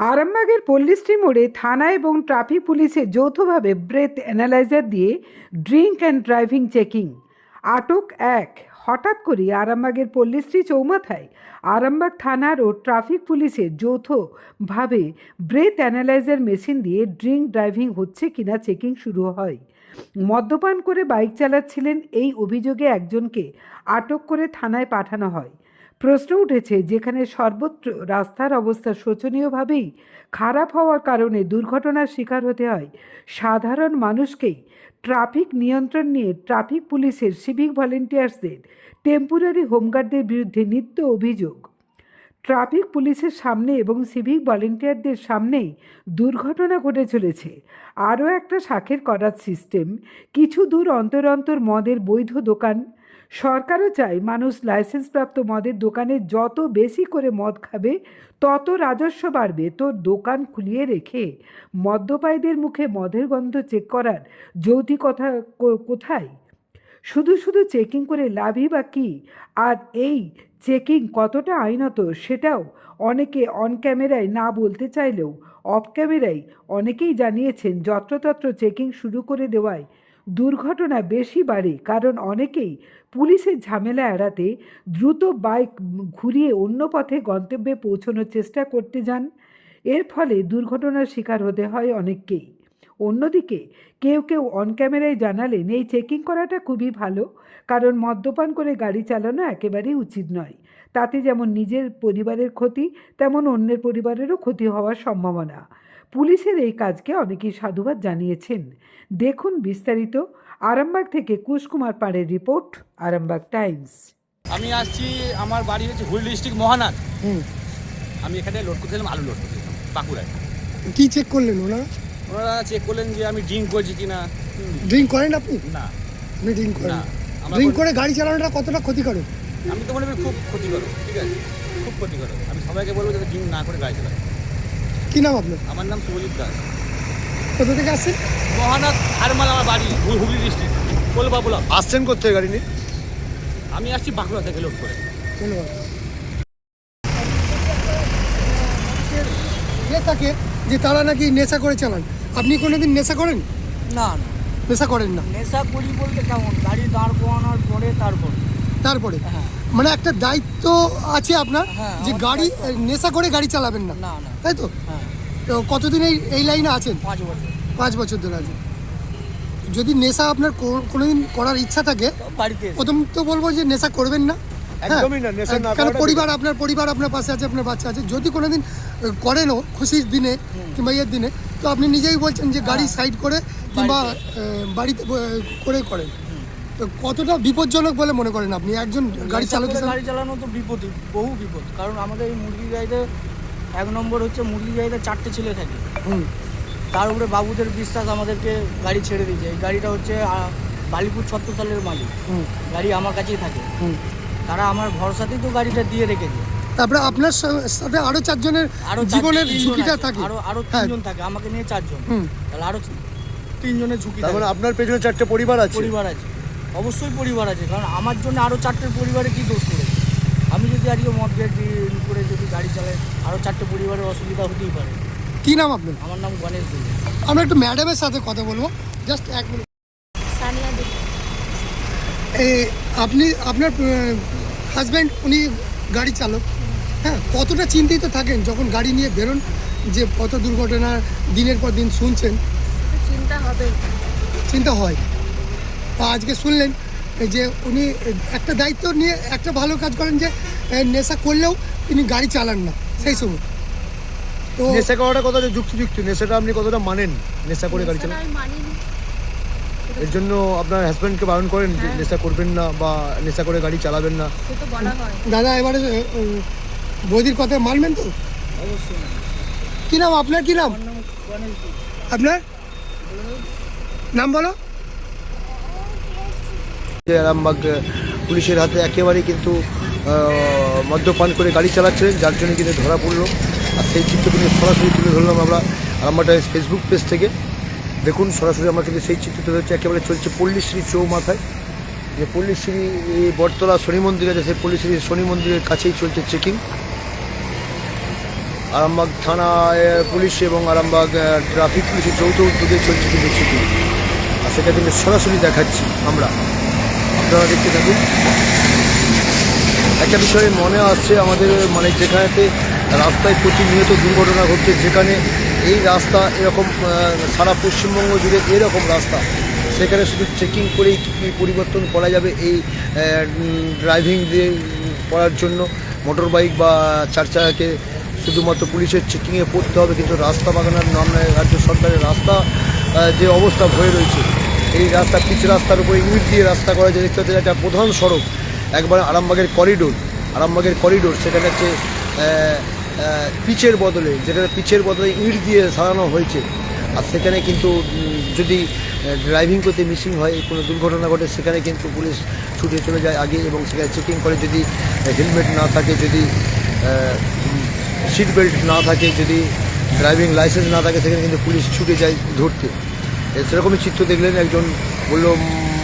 আরামবাগের পল্লীশ্রী মোড়ে থানা এবং ট্রাফিক পুলিশের যৌথভাবে ব্রেথ অ্যানালাইজার দিয়ে ড্রিঙ্ক অ্যান্ড ড্রাইভিং চেকিং আটক এক। হঠাৎ করে আরামবাগের পল্লীশ্রী চৌমাথায় আরামবাগ থানার ও ট্রাফিক পুলিশের যৌথভাবে ব্রেথ অ্যানালাইজার মেশিন দিয়ে ড্রিঙ্ক ড্রাইভিং হচ্ছে কিনা চেকিং শুরু হয়। মদ্যপান করে বাইক চালাচ্ছিলেন এই অভিযোগে একজনকে আটক করে থানায় পাঠানো হয়। প্রশ্ন উঠেছে, যেখানে সর্বত্র রাস্তার অবস্থা শোচনীয়ভাবেই খারাপ হওয়ার কারণে দুর্ঘটনার শিকার হতে হয়। সাধারণ মানুষকেই ট্রাফিক নিয়ন্ত্রণ নিয়ে ট্রাফিক পুলিশের সিভিক ভলেন্টিয়ার্সদের টেম্পোরারি হোমগার্ডদের বিরুদ্ধে নিত্য অভিযোগ। ট্রাফিক পুলিশের সামনে এবং সিভিক ভলেন্টিয়ারদের সামনেই দুর্ঘটনা ঘটে চলেছে। আরও একটা শাখের করার সিস্টেম, কিছু দূর অন্তর অন্তর মদের বৈধ দোকান সরকারও চায় মানুষ লাইসেন্সপ্রাপ্ত মদের দোকানে যত বেশি করে মদ খাবে, তত রাজস্ব বাড়বে। তোর দোকান খুলিয়ে রেখে মদ্যপায়ীদের মুখে মদের গন্ধ চেক করার যৌতিকতা কোথায়? শুধু শুধু চেকিং করে লাভই বা কী? আর এই চেকিং কতটা আইনত সেটাও অনেকে অন ক্যামেরায় না বলতে চাইলেও অফ ক্যামেরায় অনেকেই জানিয়েছেন, যত্রতত্র চেকিং শুরু করে দেওয়ায় দুর্ঘটনা বেশি বাড়ে কারণ অনেকেই পুলিশের ঝামেলা এড়াতে দ্রুত বাইক ঘুরিয়ে অন্য পথে গন্তব্যে পৌঁছানোর চেষ্টা করতে যান। এর ফলে দুর্ঘটনার শিকার হতে হয় অনেককেই। অন্যদিকে কেউ কেউ অন ক্যামেরায় জানালেন, এই চেকিং করাটা খুবই ভালো, কারণ মদ্যপান করে গাড়ি চালানো একেবারেই উচিত নয়। তাতে যেমন নিজের পরিবারের ক্ষতি, তেমন অন্যের পরিবারেরও ক্ষতি হওয়ার সম্ভাবনা। পুলিশের এই কাজকে অনেকেই সাধুবাদ জানিয়েছেন। দেখুন বিস্তারিত আরামবাগ থেকে কুশকুমার পাড়ের রিপোর্ট আরামবাগ টাইমস। আমি আসছি আমার বাড়ি হচ্ছে হুল ডিস্ট্রিক্ট মহানাথ। হুম। আমি এখানে লোড করছিলাম আলু লোড করছিলাম বাঁকুড়ায়। কি চেক করলেন ওনারা? ওনারা চেক করলেন যে আমি ড্রিঙ্ক করছি কিনা। হুম, ড্রিঙ্ক করেন আপনি? না। আপনি ড্রিঙ্ক করেন। ড্রিঙ্ক করে গাড়ি চালানোটা কতটা ক্ষতিকারক? আমি তো মনে করি খুব ক্ষতিকর ঠিক আছে? খুব ক্ষতিকর আমি সবাইকে বলব যাতে ড্রিঙ্ক না করে গাড়ি চালায়। কি নাম আপনার? আমার নাম শুভজিৎ দাস। কোথা থেকে আসছেন? মহানাথ হারমাল আমার বাড়ি হুগলি ডিস্ট্রিক্ট কোলবা ব্লক আসছেন করতে গাড়ি নিয়ে? আমি আসছি বাঁকুড়া থেকে লোড করে। ধন্যবাদ। এ থাকে যে তারা নাকি নেশা করে চালান। আপনি কোনোদিন নেশা করেন? না না। নেশা করেন না। নেশা করি বলতে কেমন? গাড়ি দাঁড় করানোর পরে তারপর। তারপরে। হ্যাঁ। মানে একটা দায়িত্ব আছে আপনার হ্যাঁ, যে গাড়ি নেশা করে গাড়ি চালাবেন না। না না। তাই তো? হ্যাঁ। তো কতদিন এই এই লাইনে আছেন? পাঁচ বছর। ধরে আছেন। যদি নেশা আপনার কোনোদিন করার ইচ্ছা থাকে। প্রথম তো বলব যে নেশা করবেন না। হ্যাঁ, একদমই না, নেশা না কেন করাটা পরিবার আপনার পরিবার আপনার পাশে আছে আপনার বাচ্চা আছে। যদি কোনোদিন করেনও খুশির দিনে কিংবা ইয়ের দিনে তো আপনি নিজেই বলছেন যে গাড়ি সাইড করে কিংবা বাড়িতে। করে করেন। কতটা বিপজ্জনক বলে মনে করেন আপনি? একজন গাড়ি চালক গাড়ি চালানো তো বিপদ বহু বিপদ। কারণ আমাদের এই মুরগি গাড়িতে এক নম্বর হচ্ছে মুরগি গাড়িতে চারটে ছেলে থাকে। হুম। তার উপরে বাবুদের বিশ্বাস আমাদেরকে গাড়ি ছেড়ে দিয়েছে। এই গাড়িটা হচ্ছে বালিপুর ছত্র সালের মালিক। হুম। গাড়ি আমার কাছেই থাকে। হুম। তারা আমার ভরসাতেই তো গাড়িটা দিয়ে রেখেছে তারপরে আপনার সাথে আরও চারজনের আরও জীবনের ঝুঁকিটা থাকে। আরও আরও হ্যাঁ। তিনজন থাকে। আমাকে নিয়ে চারজন। তাহলে আরও তিনজনের ঝুঁকি তার থাকে। মানে আপনার পেছনে চারটে পরিবার আছে। পরিবার আছে। অবশ্যই পরিবার আছে কারণ আমার জন্য আরও চারটে পরিবারে কী দোষ করেছে আমি যদি আজকে মদ গেট করে যদি গাড়ি চালাই আরও চারটে পরিবারের অসুবিধা হতেই পারে। কী নাম আপনার? আমার নাম গণেশ দেব আমরা একটু ম্যাডামের সাথে কথা বলব। জাস্ট এক মিনিট। সানিয়া দেবী এই আপনি আপনার হাজব্যান্ড উনি গাড়ি চালক। হ্যাঁ কতটা চিন্তিত থাকেন যখন গাড়ি নিয়ে বেরোন যে কত দুর্ঘটনা দিনের পর দিন শুনছেন? চিন্তা হবে চিন্তা হয়। তা আজকে শুনলেন যে উনি একটা দায়িত্ব নিয়ে একটা ভালো কাজ করেন যে নেশা করলেও তিনি গাড়ি চালান না। সেই সময়। তো নেশা করাটা কতটা যুক্তিযুক্ত? নেশাটা আপনি কতটা মানেন? নেশা করে গাড়ি চালান এর জন্য আপনার হাজব্যান্ডকে বারণ করেন যে হ্যাঁ। নেশা করবেন না বা নেশা করে গাড়ি চালাবেন না। দাদা এবারে বৌদির কথা মানবেন তো? কি নাম? আপনার কি নাম? আপনার? নাম বলো। আরামবাগ পুলিশের হাতে একেবারেই কিন্তু মদ্যপান করে গাড়ি চালাচ্ছিলেন, যার জন্য কিন্তু ধরা পড়ল। আর সেই চিত্র কিন্তু সরাসরি তুলে ধরলাম আমরা আরামবাগ ফেসবুক পেজ থেকে। দেখুন, সরাসরি আমরা কিন্তু সেই চিত্র তুলে হচ্ছে একেবারে চলছে পল্লীশ্রী চৌমাথায়। যে পল্লীশ্রী বটতলা শনি মন্দির আছে, সেই পল্লীশ্রী শনি মন্দিরের কাছেই চলছে চেকিং। আরামবাগ থানায় পুলিশ এবং আরামবাগ ট্রাফিক পুলিশের যৌথ উদ্যোগে চলছে কিন্তু চেকিং। আর সেটা কিন্তু সরাসরি দেখাচ্ছি আমরা। আপনারা দেখতে থাকুন। একটা বিষয়ে মনে আসছে আমাদের মানে যেখানেতে রাস্তায় প্রতিনিয়ত দুর্ঘটনা ঘটছে, যেখানে এই রাস্তা এরকম সারা পশ্চিমবঙ্গ জুড়ে এরকম রাস্তা। সেখানে শুধু চেকিং করেই কী কী পরিবর্তন করা যাবে এই ড্রাইভিং দিয়ে করার জন্য মোটর বাইক বা চার চাকাকে শুধুমাত্র পুলিশের চেকিংয়ে পড়তে হবে। কিন্তু রাস্তা বাগানোর নাম রাজ্য সরকারের রাস্তা যে অবস্থা হয়ে রয়েছে এই রাস্তা পিচ রাস্তার উপরে ইট দিয়ে রাস্তা করা যায় দেখতে হচ্ছে একটা প্রধান সড়ক, একবার আরামবাগের করিডোর আরামবাগের করিডোর, সেখানে হচ্ছে পিচের বদলে, যেখানে পিচের বদলে ইট দিয়ে সারানো হয়েছে। আর সেখানে কিন্তু যদি ড্রাইভিং করতে মিসিং হয় কোনো দুর্ঘটনা ঘটে, সেখানে কিন্তু পুলিশ ছুটে চলে যায় আগে এবং সেখানে চেকিং করে যদি হেলমেট না থাকে, যদি সিট বেল্ট না থাকে, যদি ড্রাইভিং লাইসেন্স না থাকে, সেখানে কিন্তু পুলিশ ছুটে যায় ধরতে। সেরকমই চিত্র দেখলেন একজন, বলল,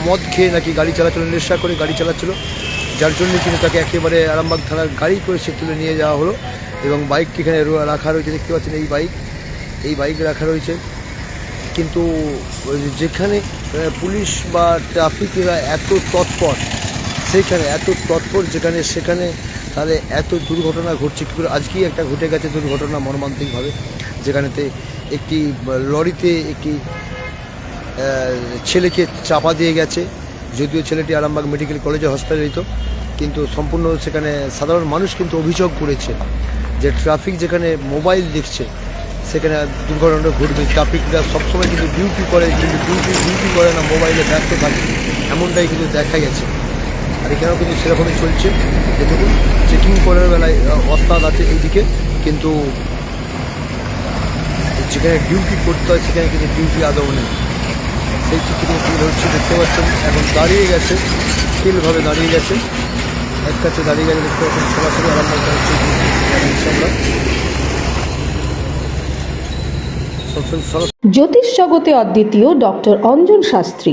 মদ খেয়ে নাকি গাড়ি চালাচ্ছিল, নেশা করে গাড়ি চালাচ্ছিল। যার জন্য কিন্তু তাকে একেবারে আরামবাগ থানার গাড়ি করে সে তুলে নিয়ে যাওয়া হলো এবং বাইক এখানে রাখা রয়েছে, দেখতে পাচ্ছেন এই বাইক। এই বাইক রাখা রয়েছে। কিন্তু যেখানে পুলিশ বা ট্রাফিকেরা এত তৎপর, সেখানে এত তৎপর যেখানে, সেখানে তাহলে এত দুর্ঘটনা ঘটছে কী করে? আজকেই একটা ঘটে গেছে দুর্ঘটনা মর্মান্তিকভাবে। যেখানেতে একটি লরিতে একটি ছেলেকে চাপা দিয়ে গেছে। যদিও ছেলেটি আরামবাগ মেডিকেল কলেজে হসপিটালিত, কিন্তু সম্পূর্ণ সেখানে সাধারণ মানুষ কিন্তু অভিযোগ করেছে যে ট্রাফিক যেখানে মোবাইল দেখছে, সেখানে দুর্ঘটনা ঘটবে। ট্রাফিকরা সবসময় কিন্তু ডিউটি করে, কিন্তু ডিউটি ডিউটি করে না, মোবাইলে ব্যস্ত থাকে। এমনটাই কিন্তু দেখা গেছে। আর এখানেও কিন্তু সেরকমই চলছে। যেটুকু চেকিং করার বেলায় অস্তাদ আছে এইদিকে, কিন্তু যেখানে ডিউটি করতে হয়, সেখানে কিন্তু ডিউটি আদৌ নেই। সেই চিত্র তুলে ধরছি দেখতে পাচ্ছেন এখন দাঁড়িয়ে গেছে স্কিলভাবে দাঁড়িয়ে গেছে। এক কাছে দাঁড়িয়ে গেছে দেখতে পাচ্ছেন সরাসরি আরাম করছে জ্যোতিষ জগতে অদ্বিতীয় ডক্টর অঞ্জন শাস্ত্রী।